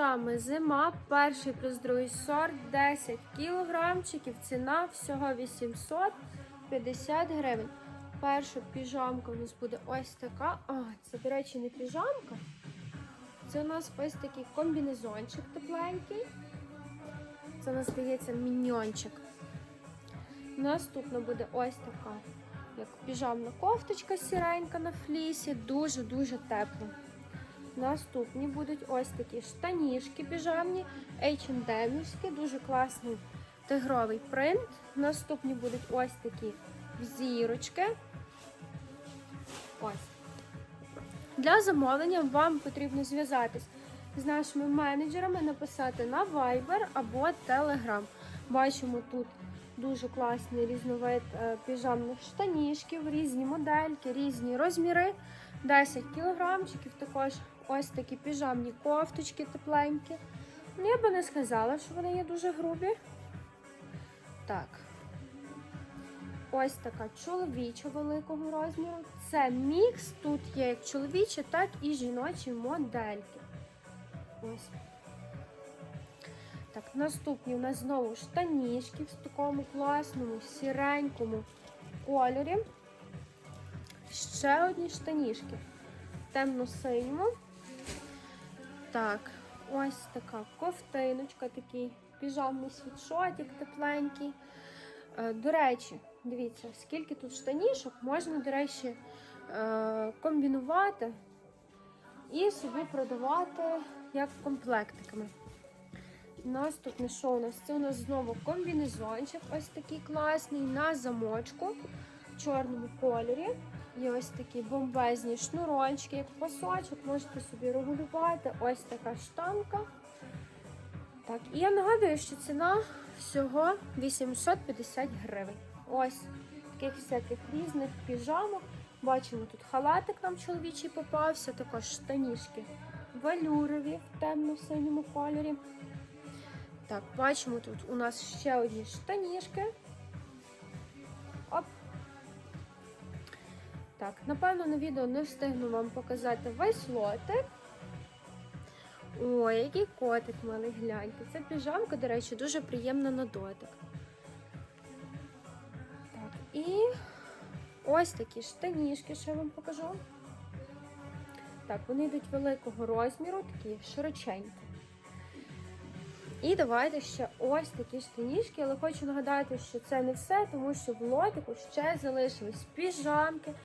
Піжами зима, перший плюс другий сорт, 10 кілограмчиків, ціна всього 850 гривень. Перша піжамка у нас буде ось така. А, це, до речі, не піжамка. Це у нас ось такий комбінезончик тепленький. Це у нас здається міньйончик. Наступна буде ось така, як піжамна кофточка сіренька на флісі, дуже-дуже тепло. Наступні будуть ось такі штанішки піжамні, H&M, дуже класний тигровий принт. Наступні будуть ось такі зірочки. Ось. Для замовлення вам потрібно зв'язатись з нашими менеджерами, написати на Viber або Telegram. Бачимо тут дуже класний різновид е, піжамних штанішків, різні модельки, різні розміри. 10 кілограмчиків, також ось такі піжамні кофточки тепленькі. Ну, я би не сказала, що вони є дуже грубі. Так. Ось така чоловіча великого розміру. Це мікс. Тут є як чоловічі, так і жіночі модельки. Ось. Так, наступні у нас знову штанішки в такому класному, сіренькому кольорі. Ще одні штанішки. Темно-синьому. Так, ось така ковтиночка, такий піжамний світшотик тепленький. Е, До речі, дивіться, скільки тут штанішок, можна, до речі, е, комбінувати і собі продавати як комплектиками. Наступне що у нас? Це у нас знову комбінезончик, ось такий класний на замочку в чорному кольорі. Є ось такі бомбезні шнурочки, як пасочок, можете собі регулювати. Ось така штанка. Так, і я нагадую, що ціна всього 850 гривень. Ось таких всяких різних піжамок. Бачимо, тут халатик нам чоловічий попався, також штанішки валюрові в темно-синьому кольорі. Так, бачимо, тут у нас ще одні штанішки. Так, напевно, на відео не встигну вам показати весь лотик. Ой, який котик малий, гляньте. Це піжамка, до речі, дуже приємна на дотик. Так, і ось такі штанішки, ще вам покажу. Так, вони йдуть великого розміру, такі широченькі. І давайте ще ось такі штанішки, але хочу нагадати, що це не все, тому що в лотику ще залишились піжамки,